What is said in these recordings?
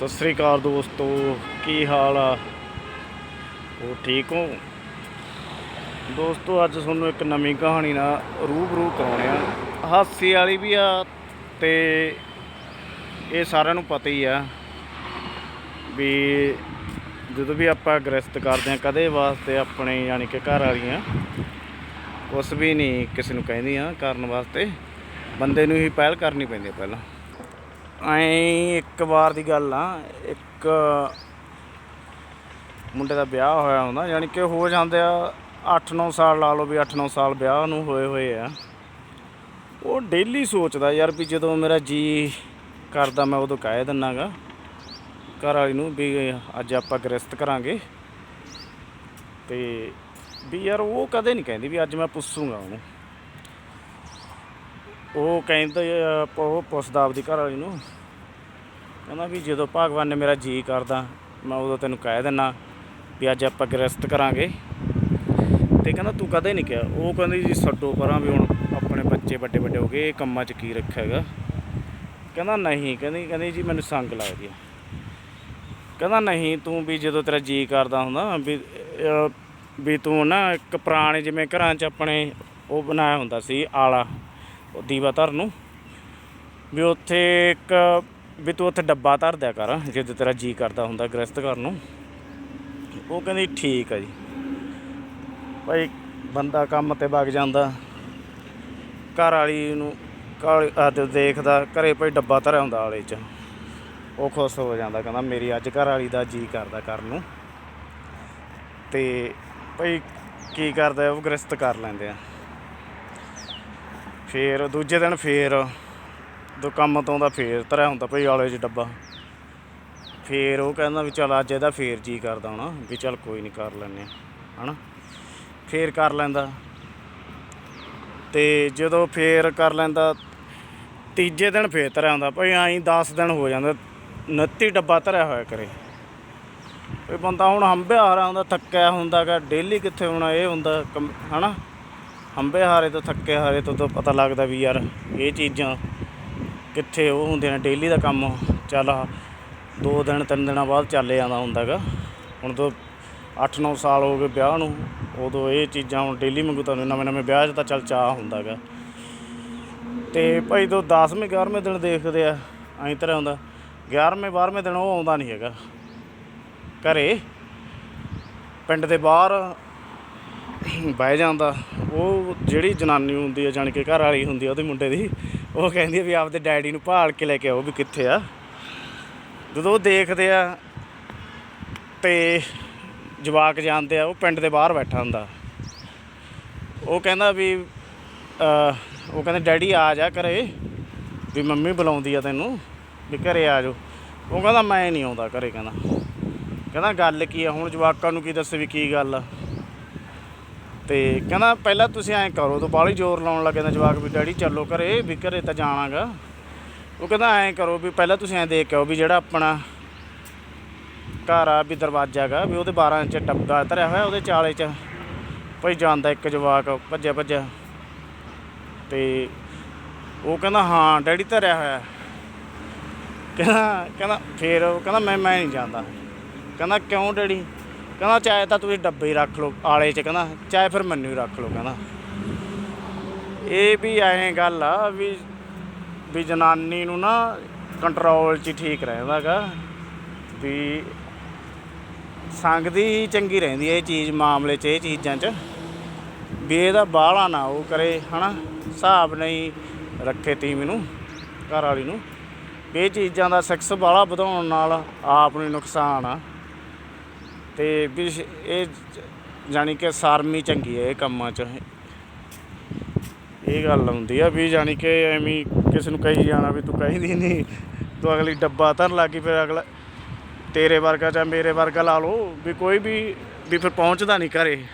ਸਤਿ ਸ੍ਰੀ ਅਕਾਲ ਦੋਸਤੋ, ਕੀ ਹਾਲ ਆ? ਉਹ ਠੀਕ ਹੋ? ਦੋਸਤੋ, ਅੱਜ ਤੁਹਾਨੂੰ ਇੱਕ ਨਵੀਂ ਕਹਾਣੀ ਨਾਲ ਰੂਬਰੂ ਕਰਾਉਣੇ ਆ। ਹਾਸੇ ਵਾਲੀ ਵੀ ਆ ਤੇ ਇਹ ਸਾਰਿਆਂ ਨੂੰ ਪਤਾ ਹੀ ਆ ਵੀ ਜਦੋਂ ਵੀ ਆਪਾਂ ਗ੍ਰਸਤ ਕਰਦੇ ਆ ਕਦੇ ਵਾਸਤੇ ਆਪਣੇ ਯਾਨੀ ਕਿ ਘਰ ਵਾਲੀਆਂ ਉਸ ਵੀ ਨਹੀਂ ਕਿਸੇ ਨੂੰ ਕਹਿੰਦੀਆਂ ਕਰਨ ਵਾਸਤੇ, ਬੰਦੇ ਨੂੰ ਹੀ ਪਹਿਲ ਕਰਨੀ ਪੈਂਦੀ ਪਹਿਲਾਂ। ਐਂ ਇੱਕ ਵਾਰ ਦੀ ਗੱਲ ਆ, ਇੱਕ ਮੁੰਡੇ ਦਾ ਵਿਆਹ ਹੋਇਆ ਹੁੰਦਾ, ਯਾਨੀ ਕਿ ਹੋ ਜਾਂਦੇ ਆ 8-9 ਸਾਲ ਲਾ ਲਓ ਵੀ 8-9 ਸਾਲ ਵਿਆਹ ਨੂੰ ਹੋਏ ਹੋਏ ਆ। ਉਹ ਡੇਲੀ ਸੋਚਦਾ ਯਾਰ ਵੀ ਜਦੋਂ ਮੇਰਾ ਜੀ ਕਰਦਾ ਮੈਂ ਉਦੋਂ ਕਹਿ ਦਿੰਨਾਗਾ ਘਰ ਵਾਲੀ ਨੂੰ ਵੀ ਅੱਜ ਆਪਾਂ ਗ੍ਰਸਤ ਕਰਾਂਗੇ। ਤੇ ਵੀ ਯਾਰ ਉਹ ਕਦੇ ਨਹੀਂ ਕਹਿੰਦੀ ਵੀ ਅੱਜ ਮੈਂ ਪੁੱਛੂਗਾ ਉਹਨੂੰ। ਉਹ ਕਹਿੰਦਾ ਆ, ਉਹ ਪੁੱਛਦਾ ਆਪਦੀ ਘਰ ਵਾਲੀ ਨੂੰ ਕਹਿੰਦਾ ਵੀ ਜਦੋਂ ਭਗਵਾਨ ਨੇ ਮੇਰਾ ਜੀ ਕਰਦਾ ਮੈਂ ਉਦੋਂ ਤੈਨੂੰ ਕਹਿ ਦਿੰਨਾ ਵੀ ਅੱਜ ਆਪਾਂ ਗ੍ਰਸਤ ਕਰਾਂਗੇ। ਤੇ ਕਹਿੰਦਾ ਤੂੰ ਕਦੇ ਨਹੀਂ ਕਿਹਾ। ਉਹ ਕਹਿੰਦੀ ਜੀ ਛੱਡੋ ਪਰਾਂ ਵੀ ਹੁਣ ਆਪਣੇ ਬੱਚੇ ਵੱਡੇ ਵੱਡੇ ਹੋ ਗਏ ਇਹ ਕੰਮਾਂ 'ਚ ਕੀ ਰੱਖਿਆ ਹੈਗਾ। ਕਹਿੰਦਾ ਨਹੀਂ ਕਹਿੰਦੀ ਕਹਿੰਦੀ ਜੀ ਮੈਨੂੰ ਸੰਗ ਲੱਗਦੀ ਆ ਕਹਿੰਦਾ ਨਹੀਂ ਤੂੰ ਵੀ ਜਦੋਂ ਤੇਰਾ ਜੀ ਕਰਦਾ ਹੁੰਦਾ ਵੀ ਵੀ ਤੂੰ ਨਾ ਇੱਕ ਪੁਰਾਣੇ ਜਿਵੇਂ ਘਰਾਂ 'ਚ ਆਪਣੇ ਉਹ ਬਣਾਇਆ ਹੁੰਦਾ ਸੀ ਆਲਾ। ਦੀਵਾ ਧਰ ਨੂੰ। ਵੀ ਉੱਥੇ ਇੱਕ ਵੀ ਤੂੰ ਉੱਥੇ ਡੱਬਾ ਧਰ ਦਿਆ ਕਰ, ਜਦੋਂ ਤੇਰਾ ਜੀ ਕਰਦਾ ਹੁੰਦਾ ਗ੍ਰਸਤ ਘਰ ਨੂੰ। ਉਹ ਕਹਿੰਦੀ ਠੀਕ ਆ ਜੀ। ਭਾਈ ਬੰਦਾ ਕੰਮ ਤੇ ਵਗ ਜਾਂਦਾ। ਘਰ ਵਾਲੀ ਨੂੰ ਕਾਲੀ ਆ ਦੇਖਦਾ, ਘਰੇ ਭਾਈ ਡੱਬਾ ਧਰਿਆ ਹੁੰਦਾ ਆਲੇ 'ਚ। ਉਹ ਖੁਸ਼ ਹੋ ਜਾਂਦਾ, ਕਹਿੰਦਾ ਮੇਰੀ ਅੱਜ ਘਰ ਵਾਲੀ ਦਾ ਜੀ ਕਰਦਾ ਕਰਨ ਨੂੰ। ਤੇ ਭਾਈ ਕੀ ਕਰਦਾ ਉਹ ਗ੍ਰਸਤ ਕਰ ਲੈਂਦੇ ਆ। ਫੇਰ, ਦੂਜੇ ਦਿਨ ਫੇਰ, ਦੋ ਕੰਮ ਤੋਂ ਦਾ ਫੇਰ ਧਰਿਆ ਹੁੰਦਾ ਭਈ ਆਲੇ 'ਚ ਡੱਬਾ। ਫੇਰ ਉਹ ਕਹਿੰਦਾ ਵੀ ਚਲ ਅੱਜ ਇਹਦਾ ਫੇਰ ਜੀ ਕਰਦਾ ਹੋਣਾ ਵੀ ਚਲ ਕੋਈ ਨਹੀਂ ਕਰ ਲੈਨੇ ਆ ਹਨਾ? ਫੇਰ ਕਰ ਲੈਂਦਾ। ਤੇ ਜਦੋਂ ਫੇਰ ਕਰ ਲੈਂਦਾ, ਤੀਜੇ ਦਿਨ ਫੇਰ ਧਰਿਆ ਹੁੰਦਾ, ਭਈ ਐਂ 10 ਦਿਨ ਹੋ ਜਾਂਦਾ 29 ਡੱਬਾ ਧਰਿਆ ਹੋਇਆ ਕਰੇ। ਕੋਈ ਬੰਦਾ ਹੁਣ ਹੰਬੇ ਹਾਰਾ ਹੁੰਦਾ ਥੱਕਿਆ ਹੁੰਦਾਗਾ ਡੇਲੀ ਕਿੱਥੇ ਹੋਣਾ, ਇਹ ਹੁੰਦਾ, ਕੰਮ- ਹਨਾ? ਹੰਬੇ ਹਾਰੇ ਤੋਂ ਥੱਕੇ ਹਾਰੇ ਤੋਂ ਤਾਂ ਪਤਾ ਲੱਗਦਾ ਵੀ ਯਾਰ ਇਹ ਚੀਜ਼ਾਂ ਕਿੱਥੇ ਉਹ ਹੁੰਦੇ ਨੇ ਡੇਲੀ ਦਾ ਕੰਮ ਚੱਲ ਦੋ ਦਿਨ, ਤਿੰਨ ਦਿਨਾਂ ਬਾਅਦ ਚੱਲ ਜਾਂਦਾ ਹੁੰਦਾਗਾ। ਹੁਣ ਤੋਂ 8-9 ਸਾਲ ਹੋ ਗਏ ਵਿਆਹ ਨੂੰ, ਉਦੋਂ ਇਹ ਚੀਜ਼ਾਂ ਹੁਣ ਡੇਲੀ ਮੰਗੂ ਤੁਹਾਨੂੰ ਨਵੇਂ ਨਵੇਂ ਵਿਆਹ 'ਚ ਤਾਂ ਚੱਲ ਚਾਹ ਹੁੰਦਾਗਾ। ਤੇ ਭਾਈ ਤੋਂ 10ਵੇਂ 11ਵੇਂ ਦਿਨ ਦੇਖਦੇ ਆ, ਐਂ ਤਰ੍ਹਾਂ ਹੁੰਦਾ 11ਵੇਂ 12ਵੇਂ ਦਿਨ ਉਹ ਆਉਂਦਾ ਨਹੀਂ ਹੈਗਾ। ਘਰੇ, ਪਿੰਡ ਦੇ ਬਾਹਰ ਬਹਿ ਜਾਂਦਾ। ਉਹ ਜਿਹੜੀ ਜਨਾਨੀ ਹੁੰਦੀ ਆ, ਜਾਣੀ ਕਿ ਘਰ ਵਾਲੀ ਹੁੰਦੀ ਆ ਉਹਦੇ ਮੁੰਡੇ ਦੀ, ਉਹ ਕਹਿੰਦੀ ਆ ਵੀ ਆਪਦੇ ਡੈਡੀ ਨੂੰ ਭਾਲ ਕੇ ਲੈ ਕੇ ਆਓ ਵੀ ਕਿੱਥੇ ਆ। ਜਦੋਂ ਉਹ ਦੇਖਦੇ ਆ ਤੇ ਜਵਾਕ ਜਾਂਦੇ ਆ, ਉਹ ਪਿੰਡ ਦੇ ਬਾਹਰ ਬੈਠਾ ਹੁੰਦਾ। ਉਹ ਕਹਿੰਦਾ ਵੀ ਉਹ ਕਹਿੰਦੇ, ਡੈਡੀ, ਆ ਜਾ ਘਰੇ, ਵੀ ਮੰਮੀ ਬੁਲਾਉਂਦੀ ਆ ਤੈਨੂੰ, ਵੀ ਘਰੇ ਆ ਜਾਓ। ਉਹ ਕਹਿੰਦਾ, ਮੈਂ ਨਹੀਂ ਆਉਂਦਾ ਘਰੇ, ਕਹਿੰਦਾ। ਕਹਿੰਦਾ, ਗੱਲ ਕੀ ਆ? ਹੁਣ ਜਵਾਕਾਂ ਨੂੰ ਕੀ ਦੱਸੇ ਵੀ ਕੀ ਗੱਲ ਆ? ਤੇ ਕਹਿੰਦਾ ਪਹਿਲਾਂ ਤੁਸੀਂ ਐਂ ਕਰੋ, ਤੋਂ ਬਾਹਲੀ ਜ਼ੋਰ ਲਾਉਣ ਲੱਗ ਜਾਂਦਾ ਜਵਾਕ ਵੀ, ਡੈਡੀ ਚੱਲੋ ਘਰੇ, ਵੀ ਘਰੇ ਤਾਂ ਜਾਣਾਗਾ। ਉਹ ਕਹਿੰਦਾ ਐਂ ਕਰੋ ਵੀ ਪਹਿਲਾਂ ਤੁਸੀਂ ਐਂ ਦੇਖ ਕੇ ਆਓ ਵੀ ਜਿਹੜਾ ਆਪਣਾ ਘਰ ਆ, ਵੀ ਦਰਵਾਜ਼ਾ ਗਾ ਵੀ ਉਹਦੇ 12 ਇੰਚ ਡੱਬਾ ਧਰਿਆ ਹੋਇਆ ਉਹਦੇ ਚਾਲੇ 'ਚ। ਭਈ ਜਾਂਦਾ ਇੱਕ ਜਵਾਕ ਭੱਜਿਆ ਭੱਜਿਆ। ਤੇ ਉਹ ਕਹਿੰਦਾ, ਹਾਂ, ਡੈਡੀ ਧਰਿਆ ਹੋਇਆ। ਕਹਿੰਦਾ ਕਹਿੰਦਾ, ਫੇਰ ਉਹ ਕਹਿੰਦਾ, ਮੈਂ ਮੈਂ ਨਹੀਂ ਜਾਂਦਾ। ਕਹਿੰਦਾ, ਕਿਉਂ ਡੈਡੀ? ਕਹਿੰਦਾ ਚਾਹੇ ਤਾਂ ਤੁਸੀਂ ਡੱਬੇ ਰੱਖ ਲਓ, ਆਲੇ 'ਚ ਕਹਿੰਦਾ, ਚਾਹੇ ਫਿਰ ਮੈਨੂੰ ਹੀ ਰੱਖ ਲਓ ਕਹਿੰਦਾ। ਇਹ ਵੀ ਐਂ ਗੱਲ ਆ ਵੀ ਵੀ ਜਨਾਨੀ ਨੂੰ ਨਾ ਕੰਟਰੋਲ 'ਚ ਹੀ ਠੀਕ ਰਹਿੰਦਾਗਾ ਵੀ ਸੰਗਦੀ ਹੀ ਚੰਗੀ ਰਹਿੰਦੀ ਹੈ ਇਹ ਚੀਜ਼, ਮਾਮਲੇ 'ਚ, ਇਹ ਚੀਜ਼ਾਂ 'ਚ। ਵੀ ਇਹਦਾ ਬਾਹਲਾ ਨਾ ਉਹ ਕਰੇ, ਹਨਾ? ਹਿਸਾਬ ਨਹੀਂ ਰੱਖੇ ਤੀਵੀਂ ਨੂੰ ਘਰ ਵਾਲੀ ਨੂੰ। ਵੀ ਇਹ ਚੀਜ਼ਾਂ ਦਾ ਸੈਕਸ ਬਾਹਲਾ ਵਧਾਉਣ ਨਾਲ ਆਪ ਨੂੰ ਨੁਕਸਾਨ ਆ। ਤੇ ਵੀ ਇਹ ਜਾਨੀ ਕਿ ਸਾਰਮੀ ਚੰਗੀ ਹੈ ਇਹ ਕੰਮਾਂ 'ਚ। ਇਹ ਗੱਲ ਹੁੰਦੀ ਆ ਵੀ ਜਾਨੀ ਕਿ ਐਵੇਂ ਕਿਸੇ ਨੂੰ ਕਹੀ ਜਾਣਾ ਵੀ ਤੂੰ ਕਹਿੰਦੀ ਨਹੀਂ ਤੂੰ ਅਗਲੀ ਡੱਬਾ ਧਰ ਲੱਗੀ ਫਿਰ ਅਗਲਾ ਤੇਰੇ ਵਰਗਾ ਜਾਂ ਮੇਰੇ ਵਰਗਾ ਲਾ ਲਓ ਵੀ ਕੋਈ ਵੀ ਵੀ ਫਿਰ ਪਹੁੰਚਦਾ ਨਹੀਂ ਘਰੇ,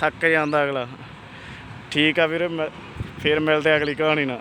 ਥੱਕ ਜਾਂਦਾ ਅਗਲਾ। ਠੀਕ ਆ ਵੀਰੇ, ਮੈਂ- ਫਿਰ ਮਿਲਦੇ ਅਗਲੀ ਕਹਾਣੀ ਨਾਲ।